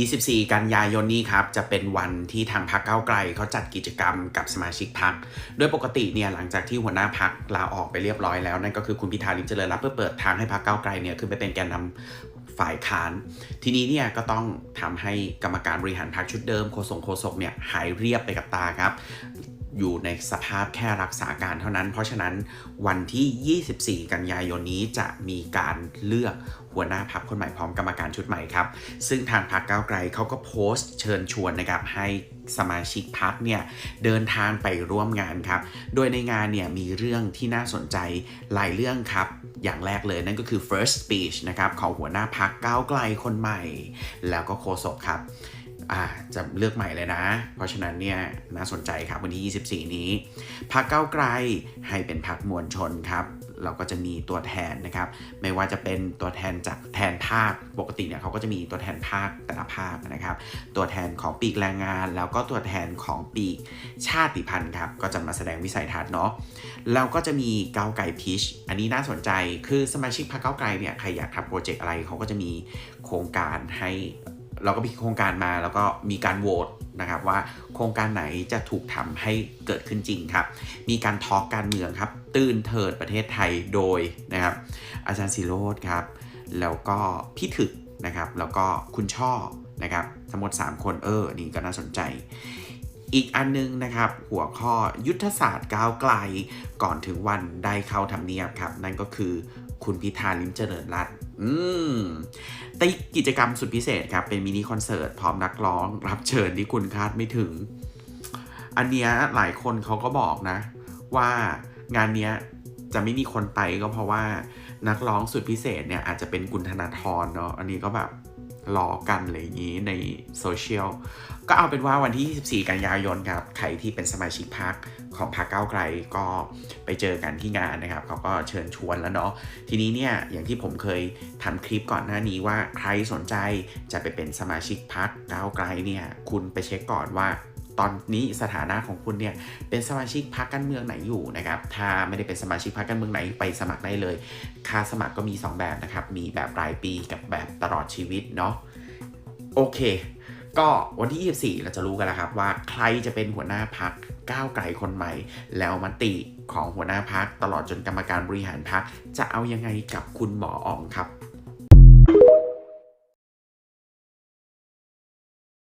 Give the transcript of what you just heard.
24 กันยายนนี้ครับจะเป็นวันที่ทางพรรคเก้าไกลเขาจัดกิจกรรมกับสมาชิกพรรคโดยปกติเนี่ยหลังจากที่หัวหน้าพรรคลาออกไปเรียบร้อยแล้วนั่นก็คือคุณพิธาลิมเจริญรัตน์เพื่อเปิดทางให้พรรคเก้าไกลเนี่ยขึ้นไปเป็นแกนนำฝ่ายค้าน ทีนี้เนี่ยก็ต้องทำให้กรรมการบริหารพรรคชุดเดิมโคสงโคศกเนี่ยหายเรียบไปกับตาครับ อยู่ในสภาพแค่รักษาการเท่านั้น เพราะฉะนั้นวันที่ 24 กันยายนนี้จะมีการเลือกหัวหน้าพักคนใหม่พร้อมกรรมการชุดใหม่ครับ ซึ่งทางพรรคก้าวไกลเขาก็โพสต์เชิญชวนนะครับให้สมาชิกพรรคเนี่ยเดินทางไปร่วมงานครับ โดยในงานเนี่ยมีเรื่องที่น่าสนใจหลายเรื่องครับ อย่างแรกเลยนั่นก็คือ first speech นะครับของหัวหน้าพักก้าวไกลคนใหม่ แล้วก็โฆษกครับ จะเลือกใหม่เลยนะ เพราะฉะนั้นเนี่ยน่าสนใจครับวันที่ 24 นี้พักเก้าไกลให้เป็นพักมวลชนครับเราก็จะมีตัวแทนนะครับ ไม่ว่าจะเป็นตัวแทนจากแทนภาค ปกติเนี่ยเขาก็จะมีตัวแทนภาคแต่ละภาคนะครับ ตัวแทนของปีกแรงงาน แล้วก็ตัวแทนของปีกชาติพันธุ์ครับ ก็จะมาแสดงวิสัยทัศน์เนาะแล้วก็จะมีเก้าไกลพิช อันนี้น่าสนใจ คือสมาชิกพรรคก้าไกลเนี่ย ใครอยากทำโปรเจกต์อะไรเขาก็จะมีโครงการให้ เราก็มีโครงการมาแล้วก็มีการโหวตนะครับว่าโครงการไหนจะถูกทำให้เกิดขึ้นจริงครับ มีการทอล์กการเมืองครับ ตื่นเถิดประเทศไทยโดยนะครับ อาจารย์สิโรธครับ แล้วก็พี่ถึกนะครับ แล้วก็คุณช่อนะครับทั้งหมด 3 คนเออ นี่ก็น่าสนใจ อีกอันนึงนะครับ หัวข้อยุทธศาสตร์ก้าวไกล ก่อนถึงวันได้เข้าทำเนียบครับ นั่นก็คือ คุณพิธาลิมเจริญรัตน์อืมแต่กิจกรรมสุดพิเศษครับ เป็นมินิคอนเสิร์ตพร้อมนักร้อง รับเชิญที่คุณคาดไม่ถึง อันเนี้ยหลายคนเขาก็บอกนะ ว่างานเนี้ยจะไม่มีคนไปก็เพราะว่านักร้องสุดพิเศษเนี่ยอาจจะเป็นกุณธนาธรเนาะอันนี้ก็แบบ ล้อกันอะไรอย่างนี้ในโซเชียล ก็เอาเป็นว่าวันที่ 24 กันยายนครับ ใครที่เป็นสมาชิกพักของพรรคก้าไกลก็ไปเจอกันที่งานนะครับ เขาก็เชิญชวนแล้วเนาะ ทีนี้เนี่ย อย่างที่ผมเคยทำคลิปก่อนหน้านี้ว่าใครสนใจจะไปเป็นสมาชิกพักเก้าไกลเนี่ย คุณไปเช็คก่อนว่า ตอนนี้สถานะของคุณเนี่ยเป็นสมาชิกพรรคการเมืองไหนอยู่นะครับ ถ้าไม่ได้เป็นสมาชิกพรรคการเมืองไหนไปสมัครได้เลย ค่าสมัครก็มี 2 แบบนะครับ มีแบบรายปีกับแบบตลอดชีวิตเนาะ โอเค ก็วันที่ 24 เราจะรู้กันแล้วครับว่าใครจะเป็นหัวหน้าพักก้าวไกลคนใหม่ แล้วมติของหัวหน้าพักตลอดจนกรรมการบริหารพักจะเอายังไงกับคุณหมออ๋องครับ